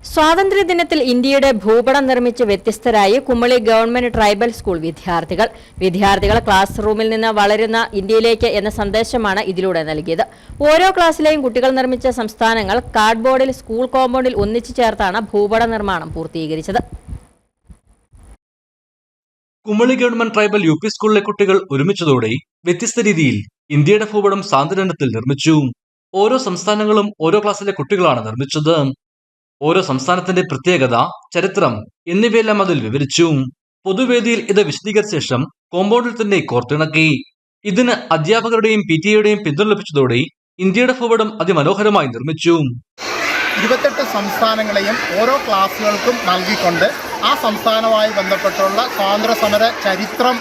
സ്വാതന്ത്ര്യദിനത്തിൽ ഇന്ത്യയുടെ ഭൂപടം നിർമ്മിച്ച് വ്യത്യസ്തരായി കുമളി ഗവൺമെന്റ് ട്രൈബൽ സ്കൂൾ വിദ്യാർത്ഥികൾ. വിദ്യാർത്ഥികൾ ക്ലാസ് റൂമിൽ നിന്ന് വളരുന്ന ഇന്ത്യയിലേക്ക് എന്ന സന്ദേശമാണ് ഇതിലൂടെ നൽകിയത്. ഓരോ ക്ലാസ്സിലെയും കുട്ടികൾ നിർമ്മിച്ച സംസ്ഥാനങ്ങൾ കാർഡ്ബോർഡിൽ സ്കൂൾ കോമ്പൗണ്ടിൽ ഒന്നിച്ചു ചേർത്താണ് ഭൂപട നിർമ്മാണം പൂർത്തീകരിച്ചത്. Kumily government tribal U P സ്കൂളിലെ കുട്ടികൾ ഒരുമിച്ചതോടെ വ്യത്യസ്ത രീതിയിൽ ഇന്ത്യയുടെ ഭൂപടം സാന്ത്വനത്തിൽ നിർമ്മിച്ചു. ഓരോ സംസ്ഥാനങ്ങളും ഓരോ ക്ലാസ്സിലെ കുട്ടികളാണ് നിർമ്മിച്ചത്. ഓരോ സംസ്ഥാനത്തിന്റെ പ്രത്യേകത ചരിത്രം എന്നിവയെല്ലാം അതിൽ വിവരിച്ചു. പൊതുവേദിയിൽ ഇത് വിശദീകരിച്ച ശേഷം കോമ്പൗണ്ടിൽ തന്നെ കോർത്തിണക്കി ഇതിന് അധ്യാപകരുടെയും പി ടി എയുടെയും പിന്തുണ ലഭിച്ചതോടെ ഇന്ത്യയുടെ ഭൂപടം അതിമനോഹരമായി നിർമ്മിച്ചു. ഇരുപത്തെട്ട് സംസ്ഥാനങ്ങളെയും ഓരോ ക്ലാസ്സുകൾക്കും നൽകിക്കൊണ്ട് ആ സംസ്ഥാനവുമായി ബന്ധപ്പെട്ടുള്ള സ്വാതന്ത്ര്യ സമര ചരിത്രം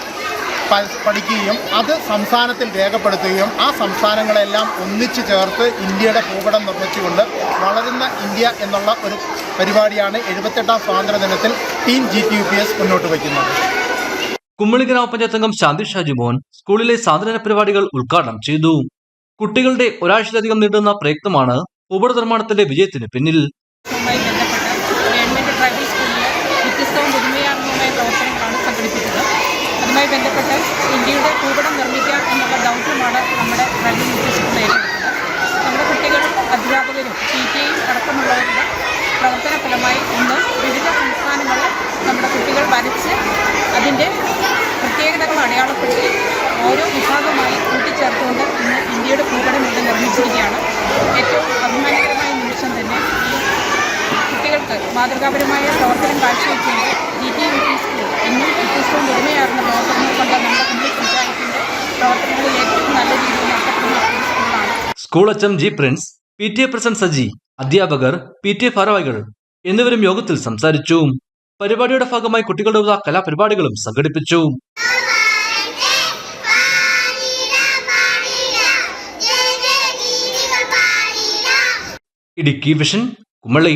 പഠിക്കുകയും അത് സംസ്ഥാനത്തിൽ രേഖപ്പെടുത്തുകയും ആ സംസ്ഥാനങ്ങളെല്ലാം ഒന്നിച്ചു ചേർത്ത് ഇന്ത്യയുടെ ഭൂപടം നിർമ്മിച്ചുകൊണ്ട് വളരുന്ന ഇന്ത്യ എന്നുള്ള ഒരു പരിപാടിയാണ് എഴുപത്തെട്ടാം സ്വാതന്ത്ര്യ ദിനത്തിൽ team G T U P S മുന്നോട്ട് വയ്ക്കുന്നത്. കുമ്മളി ഗ്രാമപഞ്ചായത്ത് അംഗം ശാന്തി ഷാജി മോഹൻ സ്കൂളിലെ സാധന പരിപാടികൾ ഉദ്ഘാടനം ചെയ്തു. കുട്ടികളുടെ ഒരാഴ്ചയിലധികം നീണ്ടുന്ന പ്രയത്നമാണ് ഭൂപട നിർമ്മാണത്തിന്റെ വിജയത്തിന് പിന്നിൽ. ട്രൈബൽ വ്യത്യസ്തവും പുതുമയാർന്നതുമായ പ്രവർത്തനങ്ങളാണ് സംഘടിപ്പിച്ചത്. അതുമായി ബന്ധപ്പെട്ട് ഇന്ത്യയുടെ ഭൂപടം നിർമ്മിക്കുക എന്നുള്ള ദൗത്യമാണ് നമ്മുടെ റെയിൽവേ നിർദ്ദേശത്തിൽ നേരിടുന്നത് നമ്മുടെ കുട്ടികളും അധ്യാപകരും പി ടിയും അടക്കമുള്ളവരുടെ പ്രവർത്തന ഫലമായി ഇന്ന് വിവിധ സംസ്ഥാനങ്ങളിൽ നമ്മുടെ കുട്ടികൾ വരച്ച് അതിന്റെ പ്രത്യേകതകൾ അടയാളപ്പെടുത്തി ഓരോ വിഭാഗമായി കൂട്ടിച്ചേർത്തുകൊണ്ട് ഇന്ന് ഇന്ത്യയുടെ ഭൂപടം ഇവിടെ നിർമ്മിച്ചിരിക്കുകയാണ്. ഏറ്റവും അഭിമാനകരമായ നിമിഷം തന്നെ കുട്ടികൾക്ക് മാതൃകാപരമായ പ്രവർത്തനം കാഴ്ചവെച്ചുകൊണ്ട് G T U P school ഇന്നും വ്യത്യസ്തവും പുതുമയാർന്ന പ്രവർത്തനങ്ങൾ കൊണ്ട് നമ്മുടെ കുഞ്ഞു പഞ്ചായത്തിന്റെ പ്രവർത്തനങ്ങളിൽ ഏറ്റവും നല്ല രീതിയിൽ നടത്തപ്പെടുന്ന ഒരു സ്കൂളാണ് school M G Prince P T A president Saji അധ്യാപകർ പി ടി എ ഭാരവാഹികൾ എന്നിവരും യോഗത്തിൽ സംസാരിച്ചു. പരിപാടിയുടെ ഭാഗമായി കുട്ടികളുടെ കലാപരിപാടികളും സംഘടിപ്പിച്ചു. ഇടുക്കി വിഷൻ കുമളി.